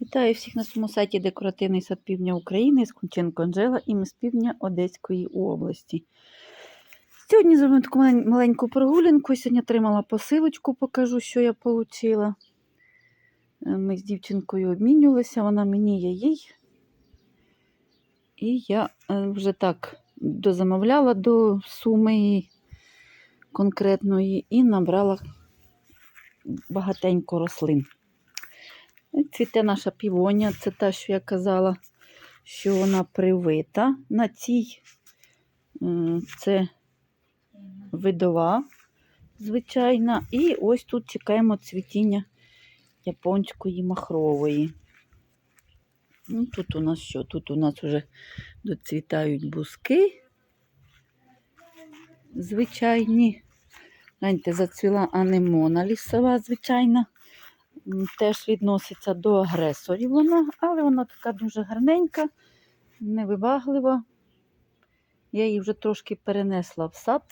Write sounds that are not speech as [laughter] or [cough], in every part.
Вітаю всіх на своєму сайті Декоративний сад Півдня України з Кунченко Анжела і ми з півдня Одеської області. Сьогодні зробимо таку маленьку прогулянку. Сьогодні отримала посилочку, покажу, що я отримала. Ми з дівчинкою обмінювалися, вона мені, я їй. І я е, вже так дозамовляла до суми конкретної і набрала багатенько рослин. Цвіте наша півоня, це та, що я казала, що вона привита на цій. Це видова, звичайна. І ось тут чекаємо цвітіння японської махрової. Ну, тут у нас що? Тут у нас вже доцвітають бузки. Звичайні. Гляньте, зацвіла анемона лісова, звичайна. Теж відноситься до агресорів вона, але вона така дуже гарненька, невибаглива. Я її вже трошки перенесла в сад.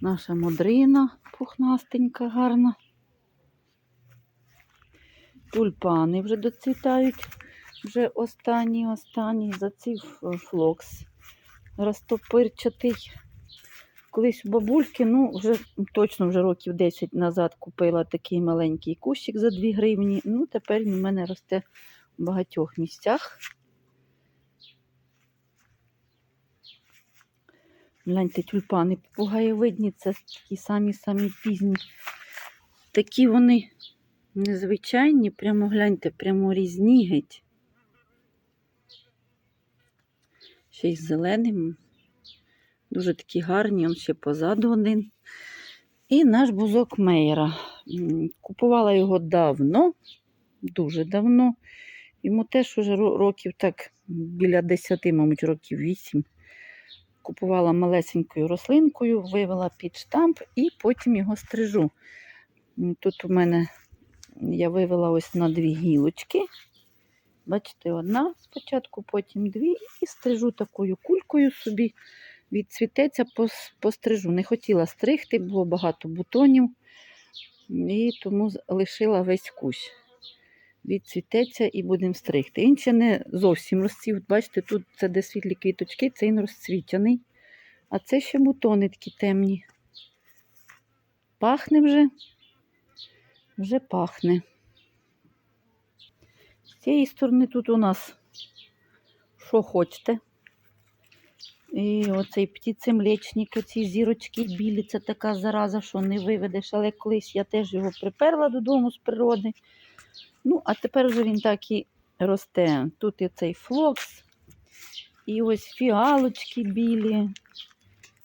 Наша модрина пухнастенька, гарна. Тульпани вже доцвітають. Вже останній, останній заців флокс розтопирчатий. Колись у бабульки, ну, вже точно вже років 10 назад купила такий маленький кущик за 2 гривні. Ну, тепер він у мене росте в багатьох місцях. Гляньте, тюльпани попугаєвидні, це такі самі-самі пізні. Такі вони незвичайні, прямо гляньте, прямо різні геть. Ще й зеленим. Дуже такі гарні, он ще позаду один. І наш бузок Мейера. Купувала його давно, дуже давно. Йому теж уже років так біля 10, мабуть, років 8. Купувала малесенькою рослинкою, вивела під штамп і потім його стрижу. Тут у мене я вивела ось на дві гілочки. Бачите, одна спочатку, потім дві, і стрижу такою кулькою собі відцвітеться, пос- пострижу. Не хотіла стригти, було багато бутонів, і тому лишила весь кущ. Відцвітеться і будемо стригти. Він ще не зовсім розцвів. Бачите, тут це де світлі квіточки, це він розцвітяний. А це ще бутони такі темні. Пахне вже, вже пахне. З цієї сторони тут у нас що хочете. І оцей птицемлечник, оці зірочки білі, це така зараза, що не виведеш. Але колись я теж його приперла додому з природи. Ну, а тепер вже він так і росте. Тут і цей флокс, і ось фіалочки білі,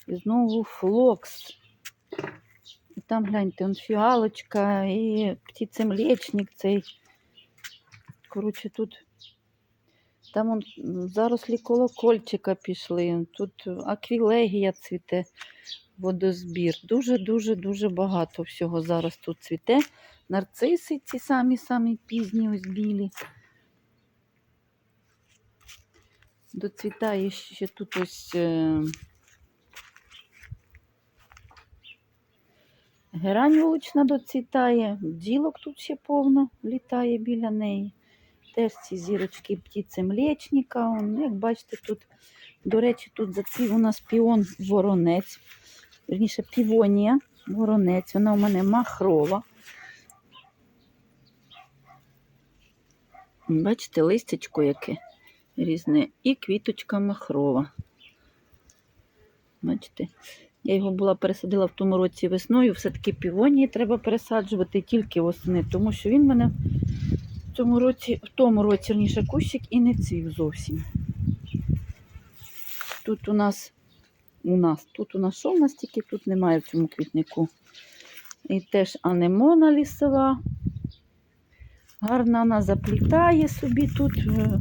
і знову флокс. І там гляньте, он фіалочка, і птицемлечник цей. Коротше, тут там он зарослі колокольчика пішли. Тут аквілегія цвіте, водозбір. Дуже-дуже дуже багато всього зараз тут цвіте. Нарциси ці самі-самі пізні, ось білі. Доцвітає ще тут ось е... герань вулична доцвітає, ділок тут ще повно літає біля неї. Теж ці зірочки птиці млечника. Он, як бачите, тут, до речі, тут зацвів у нас піон воронець. Верніше півонія воронець. Вона у мене махрова. Бачите, листячко яке різне. І квіточка махрова. Бачите, я його була пересадила в тому році весною. Все-таки півонії треба пересаджувати тільки восени, тому що він мене в цьому році, в тому році раніше кущик і не цвів зовсім. Тут у нас, у нас, тут у нас що в нас тільки тут немає в цьому квітнику. І теж анемона лісова. Гарна вона заплітає собі тут. е,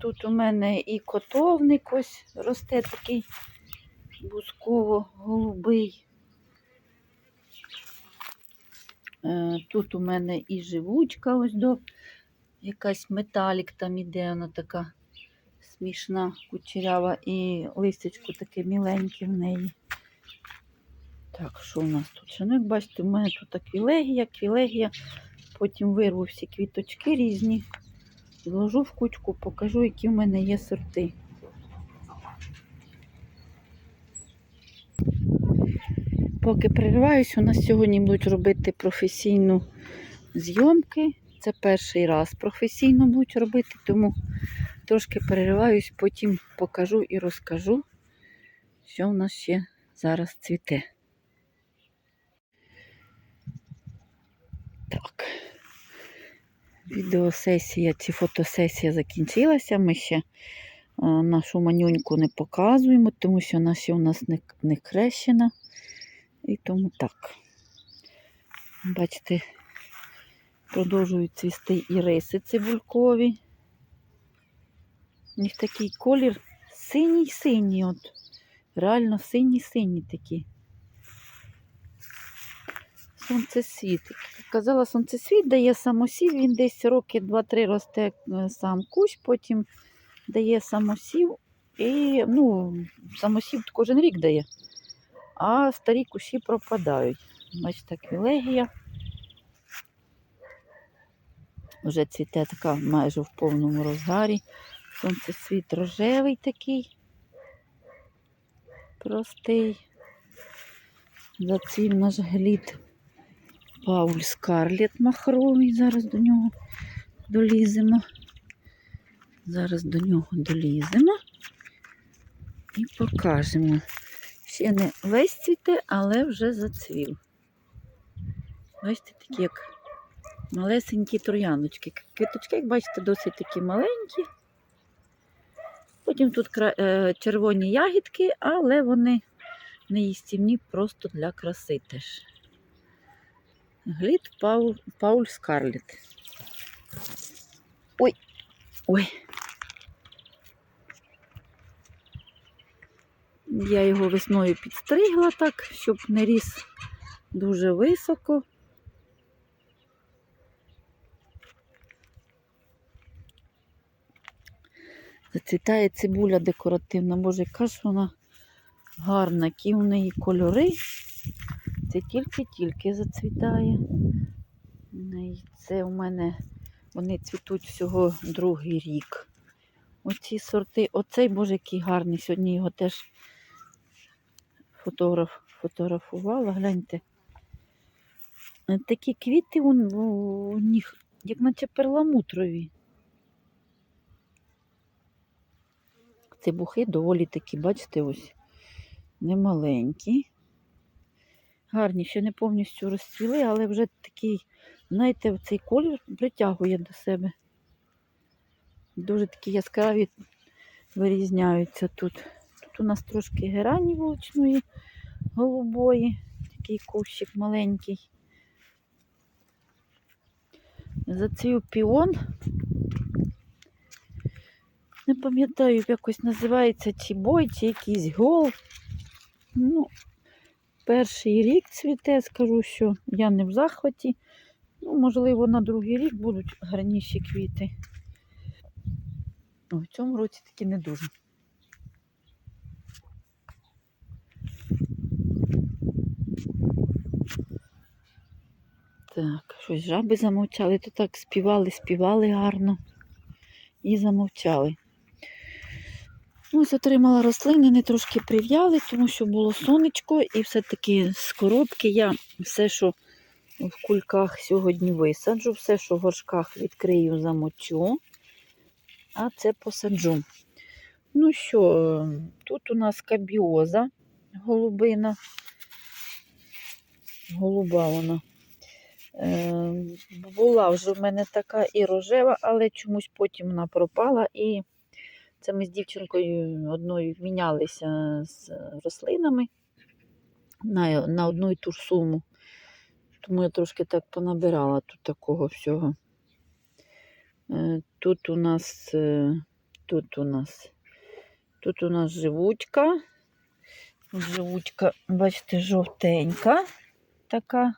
Тут у мене і котовник ось росте такий бузково-голубий. Е, Тут у мене і живучка ось до якась металік там іде, вона така смішна, кучерява, і листячко таке міленьке в неї. Так, що у нас тут? Ну, як бачите, в мене тут квілегія, квілегія. Потім вирву всі квіточки різні, зложу в кучку, покажу, які в мене є сорти. Поки перериваюсь, у нас сьогодні будуть робити професійну зйомки. Це перший раз професійно будуть робити, тому трошки перериваюсь, потім покажу і розкажу, що в нас ще зараз цвіте. Так. Відеосесія чи фотосесія закінчилася. Ми ще нашу манюньку не показуємо, тому що вона ще у нас не, не хрещена. І тому так. Бачите, продовжують цвісти і риси цибулькові. У них такий колір синій-синій, от. Реально синій-синій такий. Сонцесвіт. Як Казала, сонцесвіт дає самосів, він десь роки 2-3 росте е, сам кущ, потім дає самосів. І ну, самосів кожен рік дає, а старі кущі пропадають. Бачите, квілегія. Вже цвіте така майже в повному розгарі. Сонцесвіт рожевий такий. Простий. Зацвів наш глід. Пауль Скарлет махровий. Зараз до нього доліземо. Зараз до нього доліземо і покажемо. Ще не весь цвіте, але вже зацвів. Бачите, такі як малесенькі трояночки. Квіточки, як бачите, досить такі маленькі. Потім тут е, червоні ягідки, але вони не їстівні просто для краси теж. Глід Пауль, Пауль. Ой, ой. Я його весною підстригла так, щоб не ріс дуже високо. Зацвітає цибуля декоративна. Боже, яка ж вона гарна, які в неї кольори. Це тільки-тільки зацвітає. Це у мене вони цвітуть всього другий рік. Оці сорти, оцей боже, який гарний. Сьогодні його теж фотограф, фотографувала. Гляньте. Е, Такі квіти у, них, як наче перламутрові. Цибухи доволі такі, бачите, ось немаленькі. Гарні, ще не повністю розцвіли, але вже такий, знаєте, цей колір притягує до себе. Дуже такі яскраві вирізняються тут. Тут у нас трошки герані вуличної голубої, такий кущик маленький. Зацвів піон. Не пам'ятаю, як якось називається чи бой, чи якийсь гол. Ну, перший рік цвіте, скажу, що я не в захваті. Ну, можливо, на другий рік будуть гарніші квіти. В цьому році такі не дуже. Так, щось жаби замовчали, то так співали, співали гарно і замовчали. Ось отримала рослини, не трошки прив'яли, тому що було сонечко, і все-таки з коробки я все, що в кульках сьогодні висаджу, все, що в горшках відкрию, замочу, а це посаджу. Ну що, тут у нас кабіоза голубина. Голуба вона. Е, була вже в мене така і рожева, але чомусь потім вона пропала. І це ми з дівчинкою одною мінялися з рослинами на, на одну і ту ж суму. Тому я трошки так понабирала тут такого всього. Е, Тут у нас, е, тут у нас, тут у нас живучка. Живучка, бачите, жовтенька така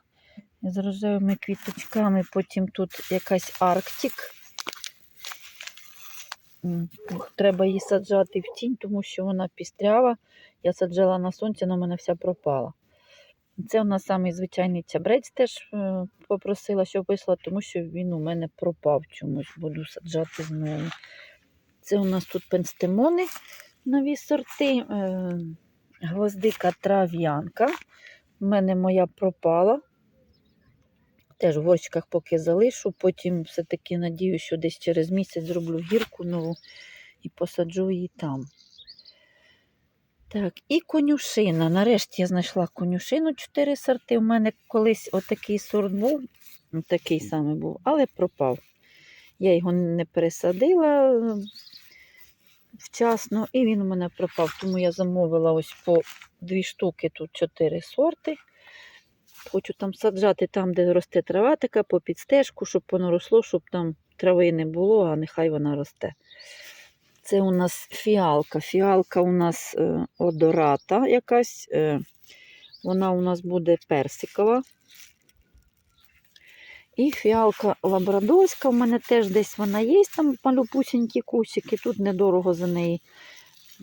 з рожевими квіточками. Потім тут якась Арктик. Треба її саджати в тінь, тому що вона пістрява. Я саджала на сонці, але в мене вся пропала. Це у нас самий звичайний чабрець теж е, попросила, щоб вийшла, тому що він у мене пропав чомусь, буду саджати знову. Це у нас тут пенстемони, нові сорти, е, гвоздика трав'янка. У мене моя пропала. Теж в горщиках поки залишу, потім все-таки надію, що десь через місяць зроблю гірку нову і посаджу її там. Так, і конюшина. Нарешті я знайшла конюшину 4 сорти. У мене колись отакий сорт був, такий самий був, але пропав. Я його не пересадила вчасно, і він у мене пропав. Тому я замовила ось по дві штуки, тут 4 сорти. Хочу там саджати там, де росте трава, така по підстежку, щоб воно росло, щоб там трави не було, а нехай вона росте. Це у нас фіалка. Фіалка у нас е, одората якась. Е, вона у нас буде персикова. І фіалка лабрадорська. У мене теж десь вона є, там малюпусінькі кусики. Тут недорого за неї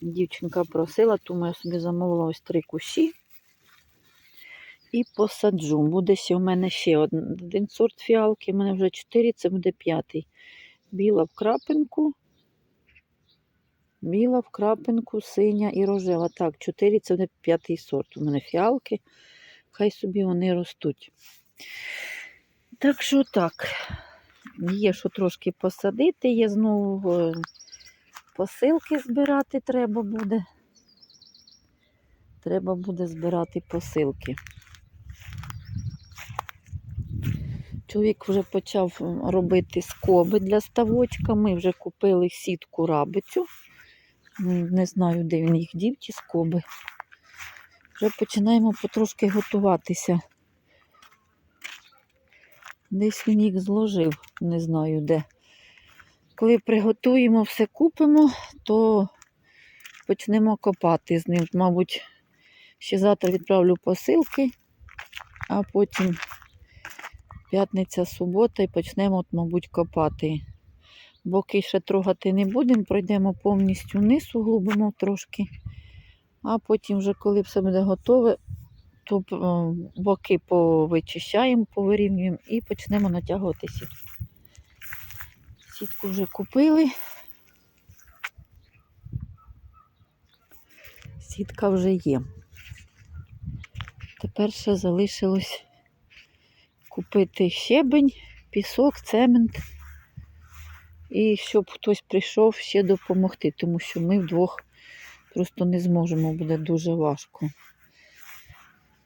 дівчинка просила, тому я собі замовила ось три кущі. І посаджу. Буде ще у мене ще один, сорт фіалки. У мене вже чотири, це буде п'ятий. Біла в крапинку. Біла в крапинку, синя і рожева. Так, чотири це буде п'ятий сорт. У мене фіалки. Хай собі вони ростуть. Так що так, є що трошки посадити, є знову е, посилки збирати треба буде. Треба буде збирати посилки. Чоловік вже почав робити скоби для ставочка. Ми вже купили сітку рабицю. Не знаю, де він їх дів, ті скоби. Вже починаємо потрошки готуватися. Десь він їх зложив, не знаю де. Коли приготуємо, все купимо, то почнемо копати з ним. Мабуть, ще завтра відправлю посилки, а потім п'ятниця, субота і почнемо, от, мабуть, копати. Боки ще трогати не будемо, пройдемо повністю вниз, углубимо трошки. А потім, вже, коли все буде готове, то боки повичищаємо, повирівнюємо і почнемо натягувати сітку. Сітку вже купили. Сітка вже є. Тепер ще залишилось купити щебень, пісок, цемент. І щоб хтось прийшов ще допомогти, тому що ми вдвох просто не зможемо, буде дуже важко.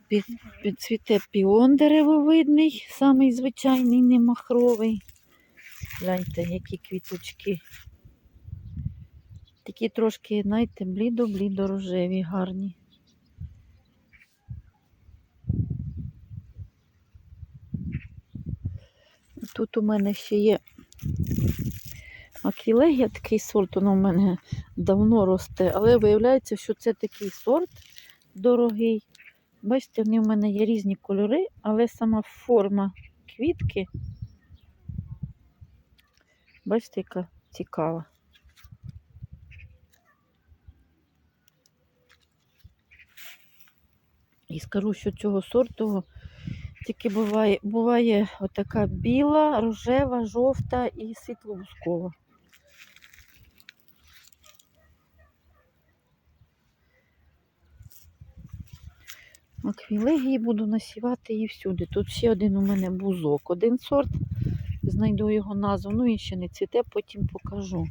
Під, підцвіте піон деревовидний, самий звичайний, не махровий. Гляньте, які квіточки. Такі трошки, знаєте, блідо-блідо рожеві, гарні. Тут у мене ще є аквілегія, такий сорт, воно в мене давно росте, але виявляється, що це такий сорт дорогий. Бачите, вони в мене є різні кольори, але сама форма квітки, бачите, яка цікава. І скажу, що цього сорту тільки буває, буває отака біла, рожева, жовта і світло-бускова. Аквілегії буду насівати і всюди. Тут ще один у мене бузок, один сорт. Знайду його назву, ну і ще не цвіте, потім покажу.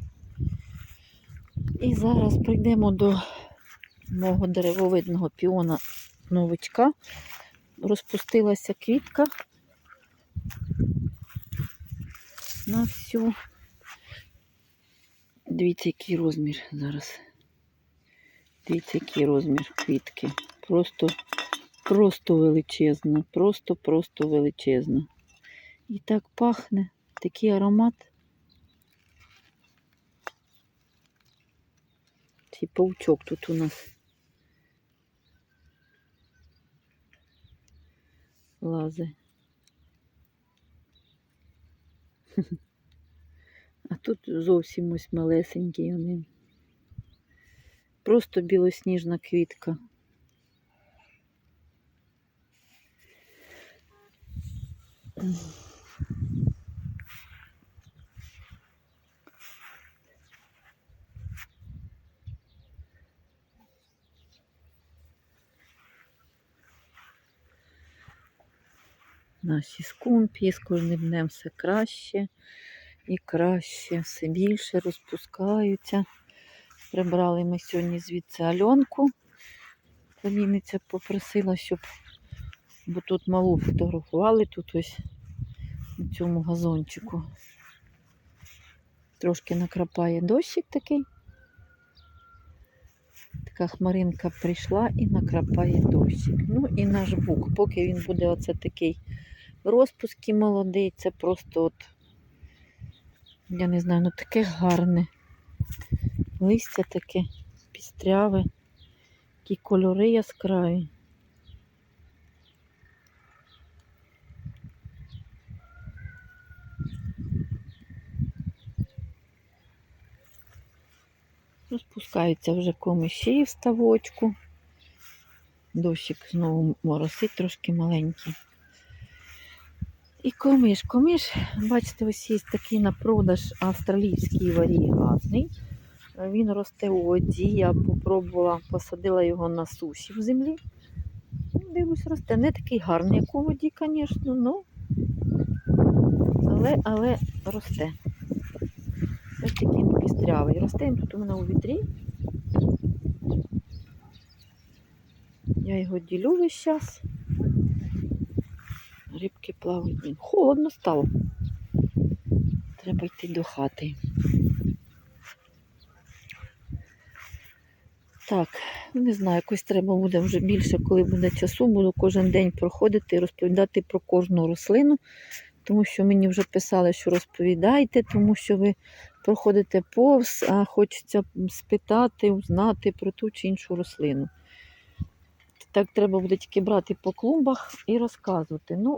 І зараз прийдемо до мого деревовидного піона новичка. Розпустилася квітка на всю. Дивіться, який розмір зараз. Дивіться, який розмір квітки. Просто, просто величезно, просто-просто величезно. І так пахне, такий аромат. Цей паучок тут у нас. лази. [laughs] А тут зовсім ось малесенький один. Просто білосніжна квітка. Наші скумпії з кожним днем все краще і краще, все більше розпускаються. Прибрали ми сьогодні звідси Альонку. Племінниця попросила, щоб бо тут малу фотографували тут ось на цьому газончику. Трошки накрапає дощик такий. Така хмаринка прийшла і накрапає дощик. Ну і наш бук, поки він буде оце такий в розпускі молодий, це просто от, я не знаю, ну таке гарне. Листя таке пістряве, такі кольори яскраві. Розпускаються вже комиші в ставочку. Дощик знову моросить трошки маленький. І комиш, комиш, бачите, ось є такий на продаж австралійський варігатний. Він росте у воді. Я попробувала, посадила його на суші в землі. Дивлюсь, росте. Не такий гарний, як у воді, звісно, ну, але, але росте. Ось такий пістрявий. Росте тут у мене у вітрі. Я його ділю весь час. Рибки плавають. Холодно стало. Треба йти до хати. Так, не знаю, якось треба буде вже більше, коли буде часу, буду кожен день проходити і розповідати про кожну рослину, тому що мені вже писали, що розповідайте, тому що ви проходите повз, а хочеться спитати, узнати про ту чи іншу рослину. Так треба буде тільки брати по клумбах і розказувати. Ну,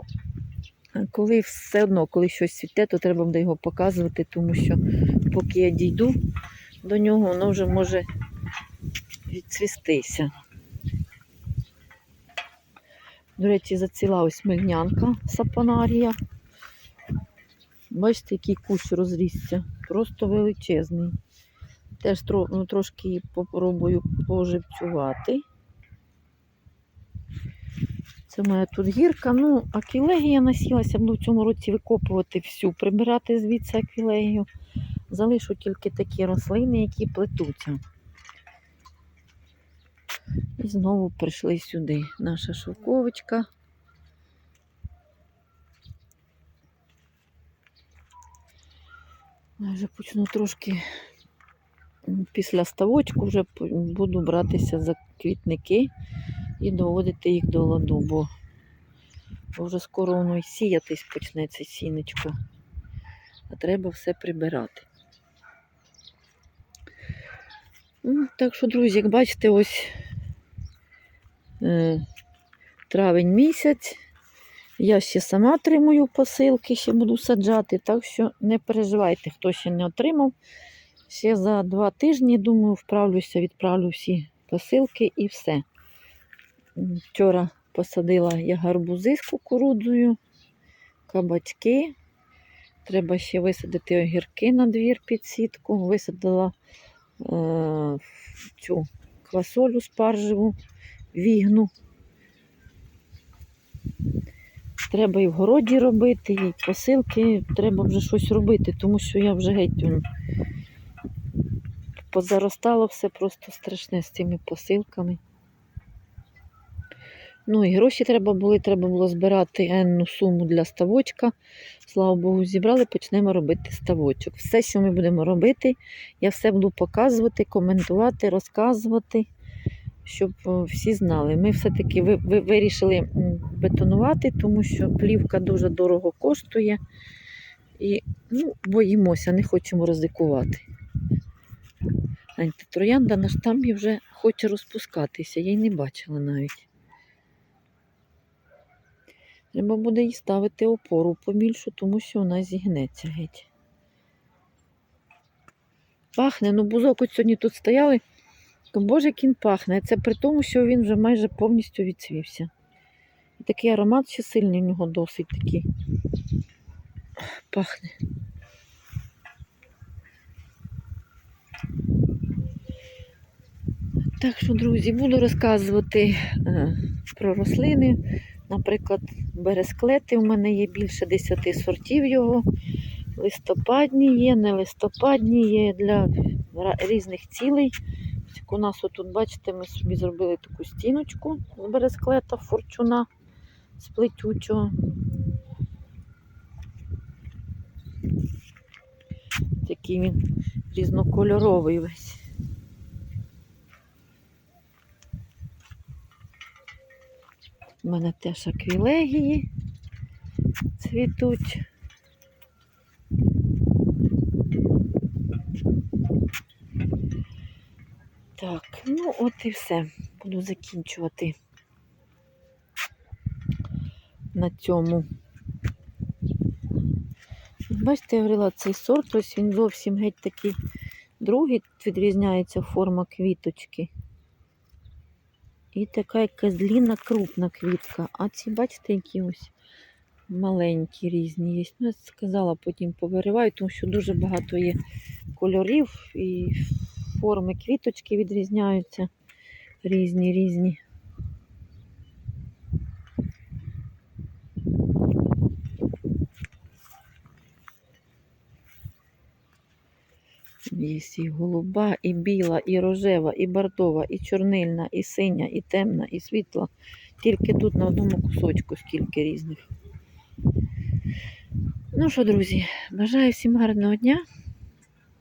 коли все одно, коли щось світе, то треба буде його показувати, тому що поки я дійду до нього, воно вже може відцвістися. До речі, заціла ось мельнянка сапонарія. Бачите, який кущ розрісся. Просто величезний. Теж ну, трошки попробую поживцювати. Це моя тут гірка. Ну, аквілегія насілася, буду в цьому році викопувати всю, прибирати звідси аквілегію. Залишу тільки такі рослини, які плетуться. І знову прийшли сюди. Наша шовковочка. Я вже почну трошки після ставочку вже буду братися за квітники і доводити їх до ладу, бо, вже скоро воно і сіятись почнеться сінечко. А треба все прибирати. Ну, так що, друзі, як бачите, ось е, травень місяць. Я ще сама отримую посилки, ще буду саджати, так що не переживайте, хто ще не отримав. Ще за два тижні, думаю, вправлюся, відправлю всі посилки і все. Вчора посадила я гарбузи з кукурудзою, кабачки. Треба ще висадити огірки на двір під сітку. Висадила е, цю квасолю спаржеву, вігну. Треба і в городі робити, і посилки, треба вже щось робити, тому що я вже геть позаростало все просто страшне з цими посилками. Ну і гроші треба були, треба було збирати енну суму для ставочка. Слава Богу, зібрали, почнемо робити ставочок. Все, що ми будемо робити, я все буду показувати, коментувати, розказувати, щоб всі знали. Ми все-таки ви, ви, вирішили бетонувати, тому що плівка дуже дорого коштує. І ну, боїмося, не хочемо ризикувати. Троянда на штамбі вже хоче розпускатися, я її не бачила навіть. Треба буде їй ставити опору побільшу, тому що вона зігнеться геть. Пахне, ну бузок от сьогодні тут стояли. Боже, як пахне. Це при тому, що він вже майже повністю відцвівся. І такий аромат ще сильний у нього досить такий. Пахне. Так що, друзі, буду розказувати е, про рослини. Наприклад, бересклети у мене є більше 10 сортів його. Листопадні є, не листопадні є для різних цілей. У нас отут, бачите, ми собі зробили таку стіночку з бересклета, форчуна з плетючого. Такий він різнокольоровий весь. У мене теж аквілегії цвітуть. Так, ну от і все. Буду закінчувати на цьому. Бачите, я говорила, цей сорт, ось він зовсім геть такий другий, відрізняється форма квіточки. І така якась длінна, крупна квітка. А ці, бачите, які ось маленькі різні є. Ну, я сказала, потім повириваю, тому що дуже багато є кольорів і форми квіточки відрізняються різні різні. Є і голуба, і біла, і рожева, і бордова, і чорнильна, і синя, і темна, і світла. Тільки тут на одному кусочку скільки різних. Ну що, друзі, бажаю всім гарного дня.